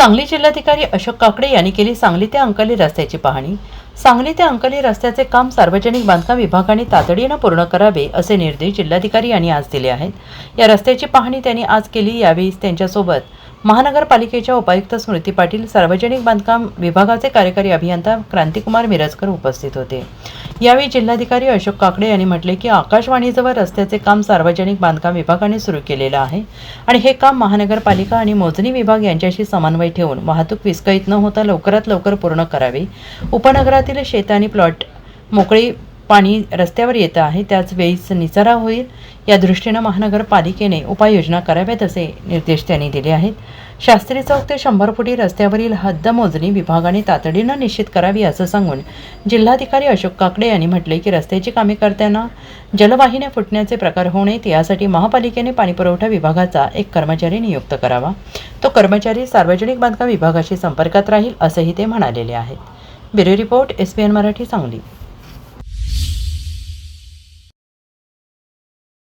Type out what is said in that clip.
सांगली जिल्हाधिकारी अशोक काकडे यांनी केली सांगली ते अंकली रस्त्याची पाहणी. सांगली ते अंकली रस्त्याचे काम सार्वजनिक बांधकाम विभागाने तातडीनं पूर्ण करावे असे निर्देश जिल्हाधिकारी यांनी आज दिले आहेत. या रस्त्याची पाहणी त्यांनी आज केली यावेळी त्यांच्यासोबत महानगरपालिकेच्या उपायुक्त स्मृती पाटील सार्वजनिक बांधकाम विभागाचे कार्यकारी अभियंता क्रांतिकुमार मिरजकर उपस्थित होते. यावेळी जिल्हाधिकारी अशोक काकडे यांनी म्हटले की आकाशवाणीजवळ रस्त्याचे काम सार्वजनिक बांधकाम विभागाने सुरू केलेलं आहे आणि हे काम महानगरपालिका आणि मोजणी विभाग यांच्याशी समन्वय ठेवून वाहतूक विस्कळीत न होता लवकरात लवकर पूर्ण करावे. उपनगरातील शेत आणि प्लॉट मोकळी पाणी रस्त्यावर येतं आहे त्याच वेळीच निचरा होईल. या दृष्टीनं महानगरपालिकेने उपाययोजना कराव्यात असे निर्देश त्यांनी दिले आहेत. शास्त्री चौक ते शंभर फुटी रस्त्यावरील हद्द मोजणी विभागाने तातडीनं निश्चित करावी असं सांगून जिल्हाधिकारी अशोक काकडे यांनी म्हटले की रस्त्याची कामे करताना जलवाहिन्या फुटण्याचे प्रकार होऊ नयेत. यासाठी महापालिकेने पाणीपुरवठा विभागाचा एक कर्मचारी नियुक्त करावा. तो कर्मचारी सार्वजनिक बांधकाम विभागाशी संपर्कात राहील असंही ते म्हणालेले आहेत. Bureau report S P N Marathi Sangli.